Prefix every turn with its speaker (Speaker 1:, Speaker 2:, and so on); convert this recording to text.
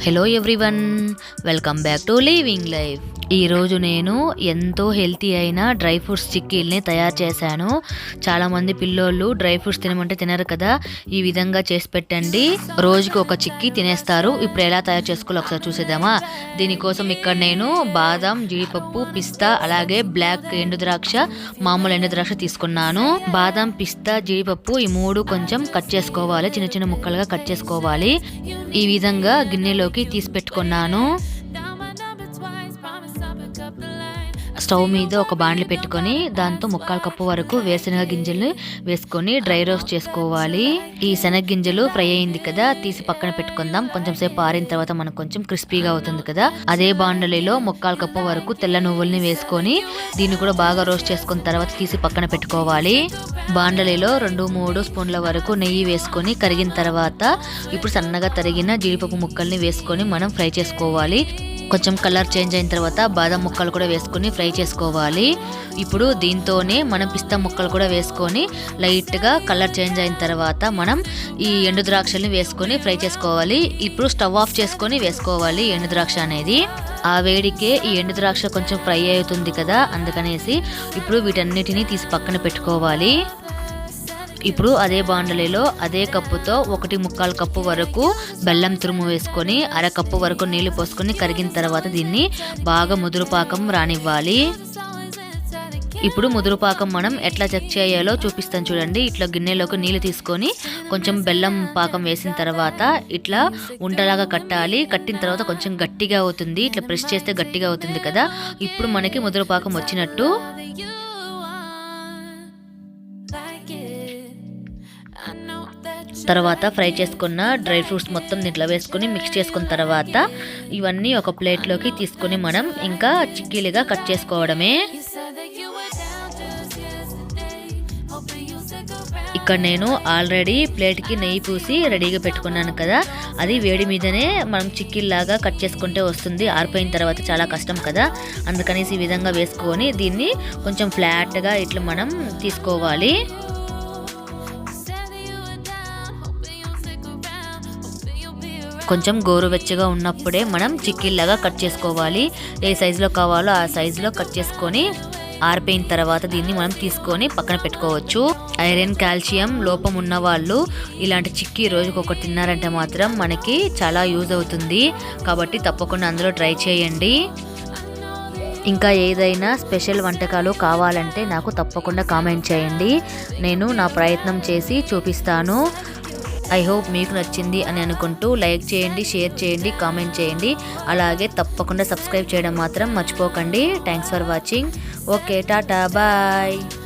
Speaker 1: Hello everyone welcome back to living life ఈరోజు నేను ఎంతో హెల్తీ అయిన డ్రై ఫ్రూట్స్ చిక్కీల్ని తయారు చేశాను. చాలామంది పిల్లోళ్ళు డ్రై ఫ్రూట్స్ తినమంటే తినరు కదా. ఈ విధంగా చేసి పెట్టండి. రోజుకి ఒక చిక్కీ తినేస్తారు. ఇప్పుడు ఎలా తయారు చేసుకోవాలో ఒకసారి చూసేద్దామా? దీనికోసం ఇక్కడ నేను బాదం జీడిపప్పు పిస్తా అలాగే బ్లాక్ ఎండు ద్రాక్ష మామూలు ఎండు ద్రాక్ష తీసుకున్నాను. బాదం పిస్తా జీడిపప్పు ఈ మూడు కొంచెం కట్ చేసుకోవాలి. చిన్న చిన్న ముక్కలుగా కట్ చేసుకోవాలి. ఈ విధంగా గిన్నెలోకి తీసి పెట్టుకున్నాను. స్టవ్ మీద ఒక బాండ్లు పెట్టుకొని దాంతో ముక్కాలు కప్పు వరకు వేరుశనగ గింజలు వేసుకొని డ్రై రోస్ట్ చేసుకోవాలి. ఈ శనగ గింజలు ఫ్రై అయింది కదా తీసి పక్కన పెట్టుకుందాం. కొంచెం సేపు ఆరిన తర్వాత మనకు కొంచెం క్రిస్పీగా అవుతుంది కదా. అదే బాండలిలో ముక్కాల కప్పు వరకు తెల్ల నువ్వుల్ని వేసుకొని దీన్ని కూడా బాగా రోస్ట్ చేసుకున్న తర్వాత తీసి పక్కన పెట్టుకోవాలి. బాండలిలో రెండు మూడు స్పూన్ల వరకు నెయ్యి వేసుకొని కరిగిన తర్వాత ఇప్పుడు సన్నగా తరిగిన జీడిపప్పు ముక్కల్ని వేసుకొని మనం ఫ్రై చేసుకోవాలి. కొంచెం కలర్ చేంజ్ అయిన తర్వాత బాదం ముక్కలు కూడా వేసుకొని ఫ్రై చేసుకోవాలి. ఇప్పుడు దీంతోనే మనం పిస్తా ముక్కలు కూడా వేసుకొని లైట్గా కలర్ చేంజ్ అయిన తర్వాత మనం ఈ ఎండు ద్రాక్షల్ని వేసుకొని ఫ్రై చేసుకోవాలి. ఇప్పుడు స్టవ్ ఆఫ్ చేసుకొని వేసుకోవాలి ఎండు ద్రాక్ష అనేది. ఆ వేడికే ఈ ఎండు ద్రాక్ష కొంచెం ఫ్రై అవుతుంది కదా అందుకనేసి ఇప్పుడు వీటన్నిటిని తీసి పక్కన పెట్టుకోవాలి. ఇప్పుడు అదే బాండలిలో అదే కప్పుతో ఒకటి ముక్కాలు కప్పు వరకు బెల్లం తురుము వేసుకొని అర కప్పు వరకు నీళ్ళు పోసుకొని కరిగిన తర్వాత దీన్ని బాగా ముదురుపాకం రానివ్వాలి. ఇప్పుడు ముదురుపాకం మనం ఎట్లా చెక్ చేయాలో చూపిస్తాను చూడండి. ఇట్లా గిన్నెలోకి నీళ్ళు తీసుకొని కొంచెం బెల్లం పాకం వేసిన తర్వాత ఇట్లా ఉండలాగా కట్టాలి. కట్టిన తర్వాత కొంచెం గట్టిగా అవుతుంది. ఇట్లా ప్రెస్ చేస్తే గట్టిగా అవుతుంది కదా. ఇప్పుడు మనకి ముదురుపాకం వచ్చినట్టు తర్వాత ఫ్రై చేసుకున్న డ్రై ఫ్రూట్స్ మొత్తం దీంట్లో వేసుకొని మిక్స్ చేసుకున్న తర్వాత ఇవన్నీ ఒక ప్లేట్లోకి తీసుకొని మనం ఇంకా చిక్కీలుగా కట్ చేసుకోవడమే. ఇక్కడ నేను ఆల్రెడీ ప్లేట్కి నెయ్యి పూసి రెడీగా పెట్టుకున్నాను కదా. అది వేడి మీదనే మనం చిక్కీల్లాగా కట్ చేసుకుంటే వస్తుంది. ఆరిపోయిన తర్వాత చాలా కష్టం కదా. అందుకనేసి ఈ విధంగా వేసుకొని దీన్ని కొంచెం ఫ్లాట్గా ఇట్లా మనం తీసుకోవాలి. కొంచెం గోరువెచ్చగా ఉన్నప్పుడే మనం చిక్కీల్లాగా కట్ చేసుకోవాలి. ఏ సైజులో కావాలో ఆ సైజులో కట్ చేసుకొని ఆరిపోయిన తర్వాత దీన్ని మనం తీసుకొని పక్కన పెట్టుకోవచ్చు. ఐరన్ కాల్షియం లోపం ఉన్న వాళ్ళు ఇలాంటి చిక్కీ రోజుకి ఒకటి తిన్నారంటే మాత్రం మనకి చాలా యూజ్ అవుతుంది. కాబట్టి తప్పకుండా అందులో ట్రై చేయండి. ఇంకా ఏదైనా స్పెషల్ వంటకాలు కావాలంటే నాకు తప్పకుండా కామెంట్ చేయండి. నేను నా ప్రయత్నం చేసి చూపిస్తాను. ఐ హోప్ మీకు నచ్చింది అని అనుకుంటూ లైక్ చేయండి షేర్ చేయండి కామెంట్ చేయండి. అలాగే తప్పకుండా సబ్స్క్రైబ్ చేయడం మాత్రం మర్చిపోకండి. Thanks for watching okay tata bye.